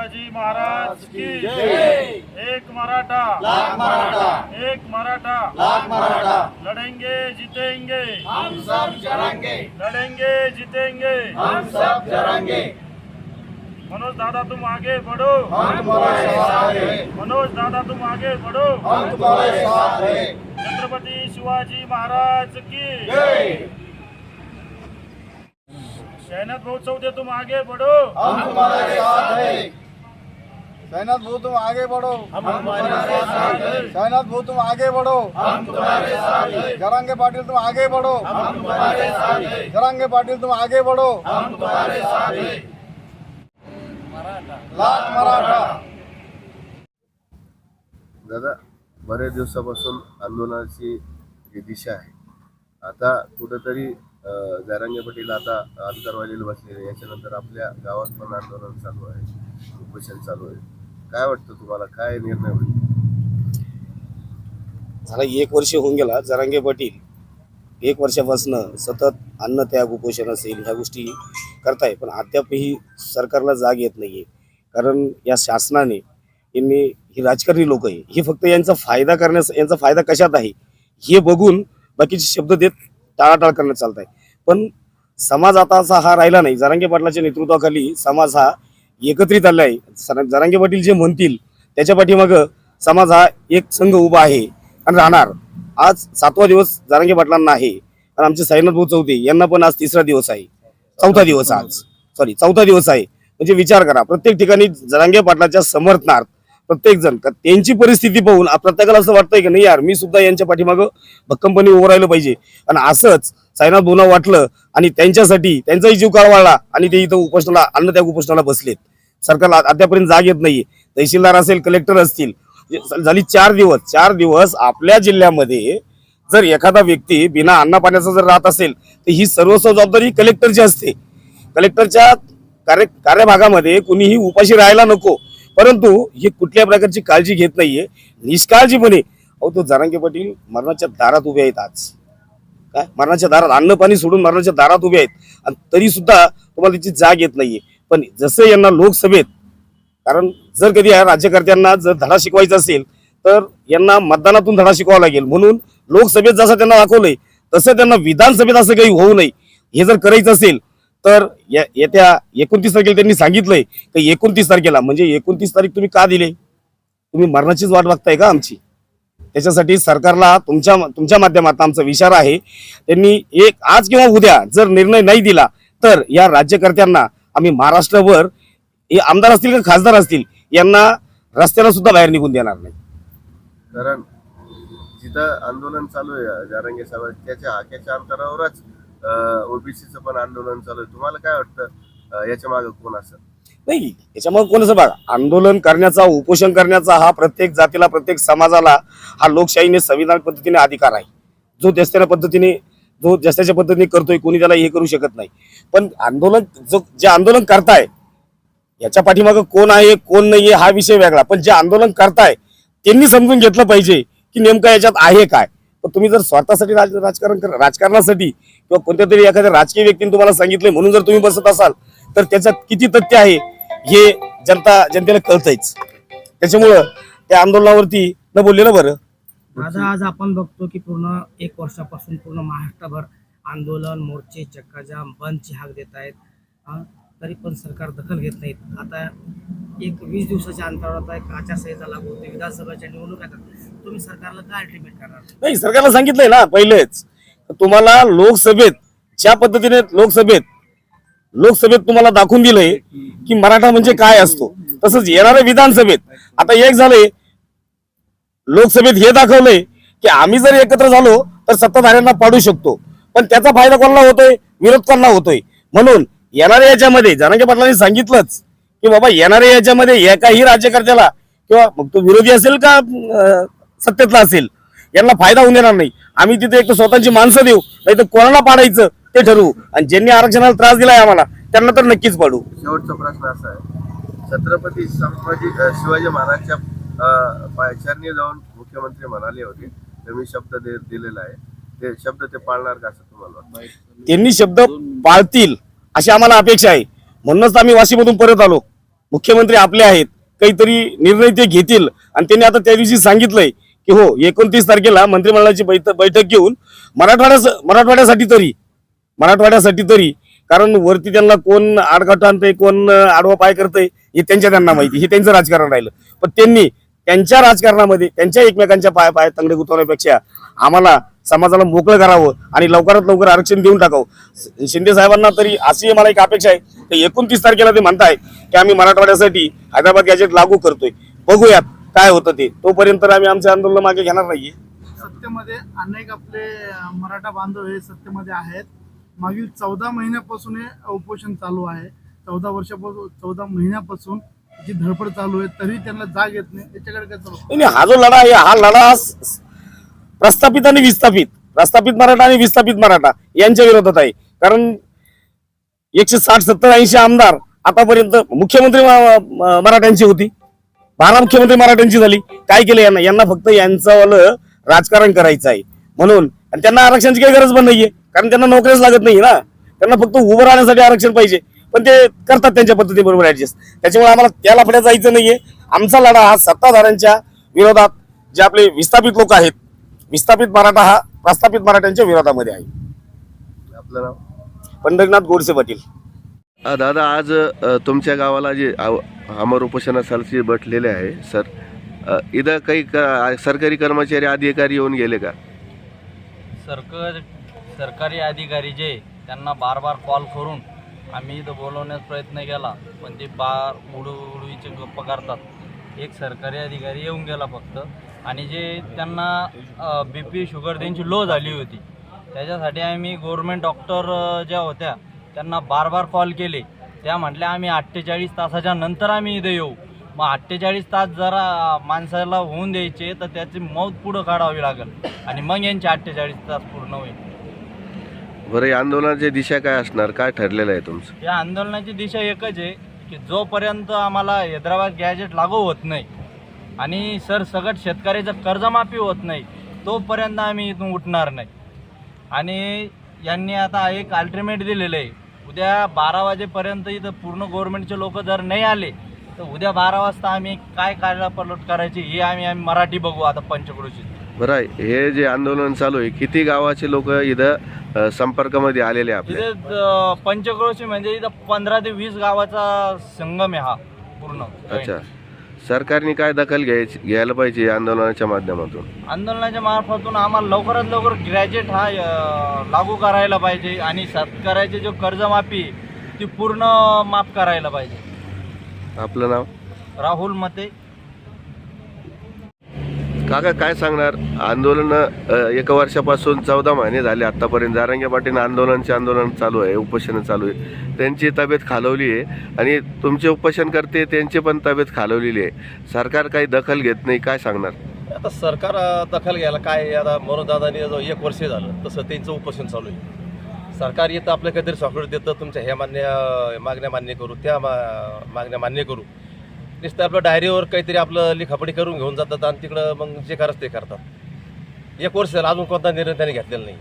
शिवाजी महाराज की एक मराठा. लाख मराठा. एक मराठा. लाख मराठा. लड़ेंगे जीतेंगे. हम सब जरांगे. लड़ेंगे जीतेंगे. हम सब जरांगे. मनोज दादा तुम आगे बढ़ो. हम तुम्हारे साथ हैं. मनोज दादा तुम आगे बढ़ो. हम तुम्हारे साथ हैं. छत्रपति शिवाजी महाराज की जय. शहनाज भाऊ चौधरी तुम आगे बढ़ो. हम तुम्हारे साथ हैं. साइनाथ भाऊ तुम आगे बढ़ो। हम तुम्हारे साथ हैं। साइनाथ भाऊ तुम आगे बढ़ो। हम तुम्हारे साथ हैं। जरांगे पाटिल तुम आगे बढ़ो। हम तुम्हारे साथ हैं। जरांगे पाटिल तुम आगे बढ़ो। हम तुम्हारे साथ हैं। लाख मराठा। दादा बऱ्याच दिवसापासून आंदोलनाची जी दिशा आहे आता कुठंतरी जरांगे पाटील आता अंतरवालीला बसलेले याच्यानंतर आपल्या गावात पण आंदोलन चालू आहे उपोषण चालू आहे. काय वाटतं तुम्हाला? काय निर्णय होईल? झाला एक वर्ष होऊन गेला. जरांगे पाटील एक वर्षापासून सतत अन्न त्याग उपोषण असेल ह्या गोष्टी करताय पण अद्यापही सरकारला जाग येत नाहीये. कारण या शासनाने यांनी ही राजकारणी लोक आहे हे फक्त यांचा फायदा करण्यास यांचा फायदा कशात आहे? हे बघून बाकीचे शब्द देत टाळाटाळ करण्यात चालत आहे पण समाज आता असा हा राहिला नाही. जरांगे पाटलाच्या नेतृत्वाखाली समाज हा एकत्रित आला आहे सर- जरांगे पाटील जे म्हणतील त्याच्या पाठीमागं समाज हा एक संघ उभा आहे आणि राहणार. आज सातवा दिवस जारांगे पाटलांना आहे. आणि आमचे साईनाथ भाऊ चौथे यांना पण आज तिसरा दिवस आहे. चौथा दिवस आज. सॉरी चौथा दिवस आहे. म्हणजे विचार करा प्रत्येक ठिकाणी जरांगे पाटलाच्या समर्थनार्थ प्रत्येक जण त्यांची परिस्थिती पाहून प्रत्येकाला असं वाटतंय की नाही यार मी सुद्धा यांच्या पाठीमागं भक्कमपणे उभं राहिलं पाहिजे. आणि असंच साईनाथ भाऊना वाटलं आणि त्यांच्यासाठी त्यांचाही जीव काळवाळला आणि ते इथं उपोषणाला अन्न त्या उपोषणाला बसलेत. सरकारला अद्यापर्यंत जाग येत नाहीये. तहसीलदार असेल कलेक्टर असतील. म्हणजे झाली चार दिवस चार दिवस आपल्या जिल्ह्यामध्ये जर एखादा व्यक्ती बिना अन्ना पाण्याचा जर राहत असेल तर ही सर्व जबाबदारी कलेक्टरची असते. कलेक्टरच्या कार्य कार्यभागामध्ये कुणीही उपाशी राहायला नको. परंतु ही कुठल्या प्रकारची काळजी घेत नाहीये. निष्काळजीपणे अहो तो जरांगे पाटील मरणाच्या दारात उभे आहेत आज. काय? मरणाच्या दारात अन्न पाणी सोडून मरणाच्या दारात उभे आहेत. आणि तरी सुद्धा तुम्हाला त्याची जाग येत नाहीये. पण जसं यांना लोकसभेत कारण जर कधी या राज्यकर्त्यांना जर धडा शिकवायचा असेल तर यांना मतदानातून धडा शिकवावा लागेल. म्हणून लोकसभेत जसं त्यांना दाखवलंय तसं त्यांना विधानसभेत असं काही होऊ नये. हे जर करायचं असेल तर या- येत्या एकोणतीस तारखेला त्यांनी सांगितलंय की एकोणतीस तारखेला म्हणजे एकोणतीस तारीख तुम्ही का दिले? तुम्ही मरणाचीच वाट बघताय का आमची? त्याच्यासाठी सरकारला तुमच्या तुमच्या माध्यमातून आमचा विचार आहे. त्यांनी एक आज किंवा उद्या जर निर्णय नाही दिला तर या राज्यकर्त्यांना आम्ही महाराष्ट्रभर हे आमदार असतील का खासदार असतील यांना रस्त्याला सुद्धा बाहेर निघून देणार नाही. कारण जिथं आंदोलन चालू आहे जारंगे साहेब त्याच्या हाक्याच्या अंतरावरच ओबीसीचं पण आंदोलन चालू आहे. तुम्हाला काय वाटतं याच्या मागे कोण असं नाही याच्यामुळे कोणाचं बघा. आंदोलन करण्याचा उपोषण करण्याचा हा प्रत्येक जातीला प्रत्येक समाजाला हा लोकशाहीने संविधान पद्धतीने अधिकार आहे. जो त्याच्या पद्धतीने जो जशाच्या पद्धतीने करतोय कोणी त्याला हे करू शकत नाही. पण आंदोलन जो जे आंदोलन करताय याच्या पाठीमागं कोण आहे कोण नाहीये हा विषय वेगळा. पण जे आंदोलन करताय त्यांनी समजून घेतलं पाहिजे की नेमकं याच्यात आहे काय. पण तुम्ही जर स्वार्थासाठी राज राजकारण राजकारणासाठी किंवा कोणत्या तरी एखाद्या राजकीय व्यक्तीने तुम्हाला सांगितले म्हणून जर तुम्ही बसत असाल तर त्याच्यात किती तथ्य आहे हे जनता जनतेला कळतंयच. त्याच्यामुळं त्या आंदोलनावरती न बोललेलं बरं. आता आज आपण बघतो की पूर्ण एक वर्षापासून पूर्ण महाराष्ट्रभर आंदोलन मोर्चे चक्काजाम बंदची हाक देत आहेत. तरी पण सरकार दखल घेत नाहीत. आता एक वीस दिवसाच्या अंतरावर आता एक आचारसंहिता लागू होते. विधानसभेच्या निवडणूक येतात. तुम्ही सरकारला काय अल्टिमेट करणार? नाही सरकारला सांगितलंय ना पहिलेच. तुम्हाला लोकसभेत ज्या पद्धतीने लोकसभेत लोकसभेत तुम्हाला दाखवून दिलंय की मराठा म्हणजे काय असतो. तसंच येणाऱ्या विधानसभेत आता एक झालंय लोकसभेत हे दाखवलंय की आम्ही जर एकत्र झालो तर सत्ताधाऱ्यांना पाडू शकतो. पण त्याचा फायदा कोणाला होतोय? विरोध कोणाला होतोय? म्हणून येणाऱ्या याच्यामध्ये जनांगे पाटलांनी सांगितलंच की बाबा येणाऱ्या याच्यामध्ये एकाही राज्यकर्त्याला किंवा मग तो विरोधी असेल का सत्तेतला असेल यांना फायदा होऊन देणार नाही. आम्ही तिथे एक स्वतःची माणसं देऊ नाही तर कोणाला पाडायचं ते ठरवू. आणि ज्यांनी आरक्षणाला त्रास दिलाय आम्हाला त्यांना तर नक्कीच पाडू. शेवटचा प्रश्न असा आहे. छत्रपती संभाजी शिवाजी महाराजच्या पायचरणी जाऊन मुख्यमंत्री म्हणाले होते तर मी शब्द दे दिलेला आहे. ते शब्द ते पाळणार का असं तुम्हाला वाटतं? त्यांनी शब्द पाळतील अशी आम्हाला अपेक्षा आहे. म्हणूनच आम्ही वाशीमधून परत आलो. मुख्यमंत्री आपले आहेत काहीतरी निर्णय ते घेतील. आणि त्यांनी आता त्या दिवशी सांगितलंय की हो एकोणतीस तारखेला मंत्रिमंडळाची बैठक बैठक घेऊन मराठवाड्या मराठवाड्यासाठी तरी मराठवाड्यासाठी तरी कारण वरती त्यांना कोण आडकाठ आणतंय कोण आडवा पाय करतंय हे त्यांच्या त्यांना माहिती हे त्यांचं राजकारण राहिलं. पण त्यांनी त्यांच्या राजकारणामध्ये त्यांच्या एकमेकांच्या पाय पाय तंगडे गुंतवण्यापेक्षा आम्हाला समाजाला मोकळं करावं आणि लवकरात लवकर आरक्षण देऊन टाकावं. शिंदे साहेबांना तरी अशी मला एक अपेक्षा आहे की एकोणतीस तारखेला ते म्हणताय की आम्ही मराठवाड्यासाठी हैदराबाद गॅजेट लागू करतोय. बघूयात काय होतं ते. तोपर्यंत आम्ही आमचे आंदोलन मागे घेणार नाहीये. सत्तेमध्ये अनेक आपले मराठा बांधव हे सत्तेमध्ये आहेत. मागील चौदा महिन्यापासून हे उपोषण चालू आहे. चौदा वर्षापासून चौदा महिन्यापासून जी धडपड चालू आहे तरी त्यांना जाग येत नाही. त्याच्याकडे काय चालू नाही, हा जो लढा आहे हा लढा स- प्रस्थापित आणि विस्थापित. प्रस्थापित मराठा आणि विस्थापित मराठा यांच्या विरोधात आहे. कारण एकशे साठ सत्तर ऐंशी आमदार आतापर्यंत मुख्यमंत्री म- म- मराठ्यांची होती. बारा मुख्यमंत्री मराठ्यांची झाली. काय केलं यांना? यांना फक्त यांचं राजकारण करायचं आहे. म्हणून आणि त्यांना आरक्षणाची काही गरज पण नाहीये. कारण त्यांना नोकरीच लागत नाही ना. त्यांना फक्त उभं राहण्यासाठी आरक्षण पाहिजे. पण ते करतात त्यांच्या पद्धतीबरोबर ऍडजस्ट त्याच्यामुळे आम्हाला त्या लफड्यात जायचं नाहीये. आमचा लढा हा सत्ताधाऱ्यांच्या विरोधात जे आपले विस्थापित लोक आहेत विस्थापित मराठा हा प्रस्थापित मराठ्यांच्या विरोधामध्ये आहे. आपलं नाव? पंढरीनाथ गोडसे पाटील. दादा आज तुमच्या गावाला जे अमर उपोषणासाठी बसलेले आहे सर इथं काही सरकारी कर्मचारी अधिकारी येऊन गेले का? सरकार सरकारी अधिकारी जे त्यांना बार बार कॉल करून आम्ही इथं बोलवण्याचा प्रयत्न केला पण ते बार उडू उडवीचे गप्प करतात. एक सरकारी अधिकारी येऊन गेला फक्त. आणि जे त्यांना बी पी शुगर त्यांची लो झाली होती. त्याच्यासाठी आम्ही गव्हर्मेंट डॉक्टर ज्या होत्या त्यांना बार बार कॉल केले. त्या म्हटल्या आम्ही अठ्ठेचाळीस तासाच्या नंतर आम्ही इथं येऊ. मग अठ्ठेचाळीस तास जरा माणसाला होऊन द्यायचे तर त्याची मौत पुढं काढावी लागेल. आणि मग यांचे अठ्ठेचाळीस तास पूर्ण होईल. बरं या आंदोलनाची दिशा काय असणार? काय ठरलेलं आहे तुमचं? या आंदोलनाची दिशा एकच आहे की जोपर्यंत आम्हाला हैदराबाद गॅजेट लागू होत नाही आणि सरसगट शेतकऱ्याचं कर्जमाफी होत नाही तोपर्यंत आम्ही इथून उठणार नाही. आणि यांनी आता एक अल्टिमेट दिलेलं आहे. उद्या बारा वाजेपर्यंत इथं पूर्ण गव्हर्नमेंटचे लोक जर नाही आले तर उद्या बारा वाजता आम्ही काय पलट करायची हे आम्ही आम्ही मराठी बघू आता पंचक्रोशीत. बरं आहे, हे जे आंदोलन चालू आहे किती गावाचे लोक इथं संपर्कामध्ये आलेले आहे आपल्या? इथे पंचक्रोशी म्हणजे इथं पंधरा ते वीस गावाचा संगम आहे हा पूर्ण. अच्छा. सरकारने काय दखल घ्यायची घ्यायला पाहिजे या आंदोलनाच्या माध्यमातून? आंदोलनाच्या मार्फतून आम्हाला लवकरात लवकर ग्रॅज्युएट हा अं, लागू करायला पाहिजे आणि शेतकऱ्याची जो कर्जमाफी ती पूर्ण माफ करायला पाहिजे. आपलं नाव? राहुल मते. काका काय सांगणार? आंदोलन एका वर्षापासून चौदा महिने झाले आतापर्यंत. जारंगे पाटील आंदोलनचे आंदोलन चालू आहे उपोषण चालू आहे. त्यांची तब्येत खालवली आहे आणि तुमचे उपोषण करते त्यांची पण तब्येत खालवलेली आहे. सरकार काही दखल घेत नाही काय सांगणार? आता सरकार दखल घ्यायला काय आता मनोदादानी जो एक वर्ष झालं तसं त्यांचं उपोषण चालू आहे. सरकार येतं आपल्या काहीतरी सॉफ्टवेअर देतं तुमच्या ह्या मान्य मागण्या मान्य करू त्या मा- मागण्या मान्य करू. नुसतं आपलं डायरीवर काहीतरी आपलं लिखापडी करून घेऊन जातात आणि तिकडं मग जे करत ते करतात. एक वर्ष झालं अजून कोणता निर्णय त्यांनी घेतलेला नाही.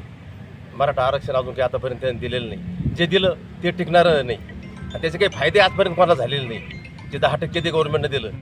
मराठा आरक्षण अजून काही आतापर्यंत त्यांनी दिलेलं नाही. जे दिलं ते टिकणारं नाही. आणि त्याचे काही फायदे आजपर्यंत कोणाला झालेले नाही. जे दहा टक्के ते गव्हर्नमेंटनं दिलं.